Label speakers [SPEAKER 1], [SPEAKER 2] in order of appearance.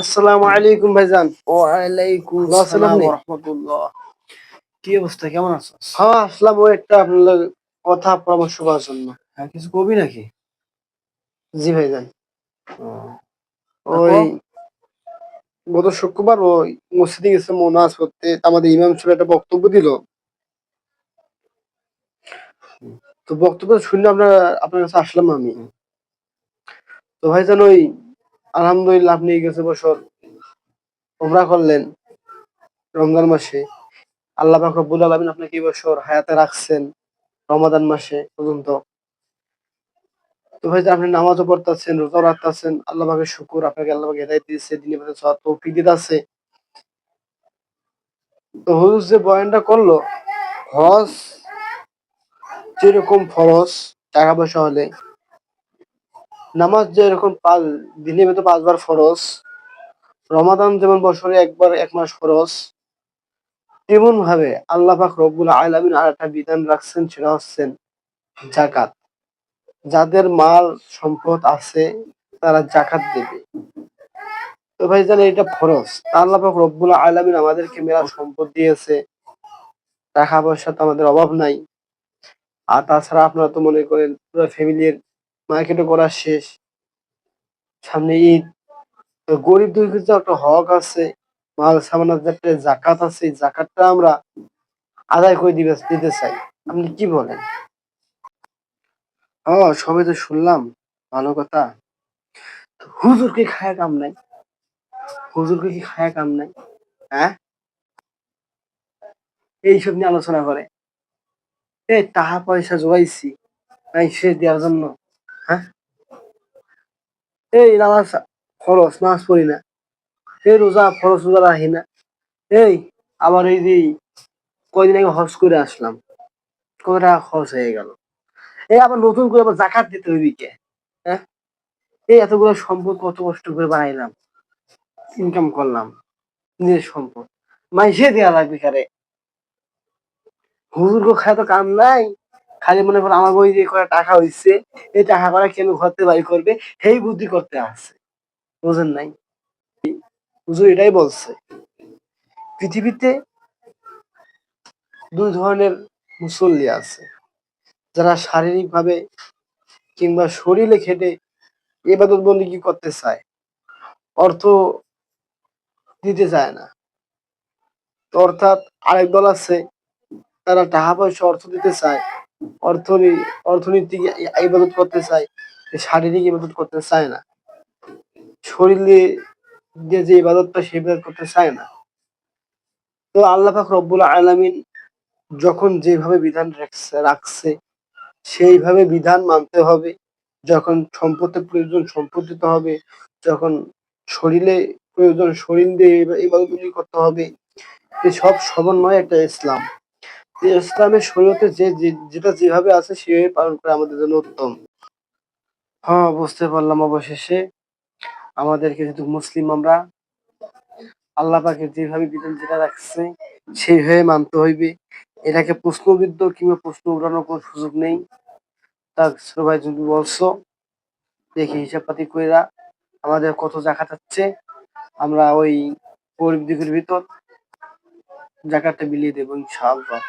[SPEAKER 1] আসসালামু আলাইকুম ভাইজান। ভালো আছেন
[SPEAKER 2] আসসালাম
[SPEAKER 1] আপনি?
[SPEAKER 2] রহমতুল্লাহ কি অবস্থা কেমন আছো?
[SPEAKER 1] হ্যাঁ আসলাম ওই একটা আপনার কথা পরামর্শ করার জন্য।
[SPEAKER 2] হ্যাঁ কিছু কবি নাকি?
[SPEAKER 1] জি ভাইজান। ওই গত শুক্রবার ওই মসজিদে গেছে মোনাজ করতে আমাদের ইমাম ছিল একটা বক্তব্য দিল। তো বক্তব্য শুনে আপনার আপনার কাছে আসলাম আমি। তো ভাইজান ওই আলহামদুলিল্লাহ আপনি গেছে বছর ওমরা করলেন রমজান মাসে। আল্লাহ পাক রব্বুল আলামিন আপনাকে এই বছর হায়াতে রাখছেন রমাদান মাসে পর্যন্ত। তো ভাইজান আপনি নামাজও পড়তেছেন, রোজাও রাখতেছেন, আল্লাহ পাকের শুকুর আপনাকে আল্লাহ পাক হেদায়েত দিয়েছে দিনে মধ্যে সব তৌফিক দিতেছে তো হুজুর যে বয়ানটা করল, হজ যেরকম ফরজ, টাকা পয়সা হলে নামাজ যে যেরকম পাঁচ দিনে মতো পাঁচবার ফরজ, রমাদান যেমন বছরে একবার, এক মাস ফরজ তেমন ভাবে আল্লাহ পাক রব্বুল আলামিন আর একটা বিধান রাখছেন, সেটা হচ্ছেন জাকাত যাদের মাল, সম্পদ আছে, তারা জাকাত দেবে। তো ভাই জানেন এটা ফরজ। তা আল্লাহ পাক রব্বুল আলামিন আমাদেরকে মেলা সম্পদ দিয়েছে। টাকা পয়সা তো আমাদের অভাব নাই। আর তাছাড়া আপনারা তো মনে করেন, পুরো ফ্যামিলির মার্কেটও করা শেষ। সামনে ঈদ। গরিব দুঃখীর যে একটা হক আছে, মাল সামানের যে একটা জাকাত আছে জাকাতটা আমরা আদায় করে দিবে, দিতে চাই। আপনি কি বলেন? ও সবে তো শুনলাম। ভালো কথা। হুজুরকে খায়া কাম নাই? হুজুরকে কি খায়া কাম নাই? হ্যাঁ? এইসব নিয়ে আলোচনা করে। এই টাকা পয়সা জোগাইছি সে দেওয়ার জন্য। হ্যাঁ? এই নামাজ খরচ নামাজ পড়ি না। এই রোজা খরচ রোজা রাখি না। এই আবার এই যে কয়দিন আগে হজ করে আসলাম। কত টাকা খরচ হয়ে গেল। এই আবার নতুন করে আবার জাকাত দিতে হইবি কে হ্যাঁ? এই এতগুলো সম্পদ কত কষ্ট করে বানাইলাম। ইনকাম করলাম। নিজের সম্পদ। মাইসে দেওয়া লাগবে কারে। হুজুর খায় তো কাম নাই। খালি মনে করো আমার ওই যে কটা টাকা হইছে, এই টাকা করা কেন ঘরতে বাড়ি করবে? সেই বুদ্ধি করতে আসছে। বুঝেন নাই? হুজুর এটাই বলছে। পৃথিবীতে দুই ধরনের মুসল্লি আছে। যারা শারীরিক ভাবে কিংবা শরীরে খেটে এবাদত বন্দি কি করতে চায়? অর্থ দিতে চায় না। অর্থাৎ আরেক দল আছে, তারা টাকা পয়সা অর্থ দিতে চায় অর্থনী, অর্থনৈতিক ইবাদত করতে চায় শারীরিক ইবাদত করতে চায় না। শরীরে দিয়ে যে ইবাদতটা সেই ইবাদত করতে চায় না। তো আল্লাহ পাক রব্বুল আলামিন যখন যেভাবে বিধান রাখছে সেইভাবে বিধান মানতে হবে। যখন সম্পদের প্রয়োজন সম্পদ দিতে হবে, যখন শরীরে প্রয়োজন শরীর দিয়ে ইবাদতগুলি করতে হবে সব সমন্বয় একটা ইসলাম। ইসলামের শরীয়তে যে যেটা যেভাবে আছে সেভাবে পালন করা আমাদের জন্য উত্তম। হ্যাঁ বুঝতে পারলাম অবশেষে। আমাদেরকে যেহেতু মুসলিম আমরা, আল্লাহ পাকে যেভাবে বিধান যেটা রাখছে সেইভাবে মানতে হইবে। এটাকে প্রশ্নবিদ্ধ কিংবা প্রশ্ন উঠানোর কোনো সুযোগ নেই। তা সবাই তুমি বলছো, দেখি হিসাব পাতি কইরা আমাদের কত জাকাত হচ্ছে আমরা ওই গরিব ভিতর জাকাতটা বিলিয়ে দেবো ইনশাআল্লাহ।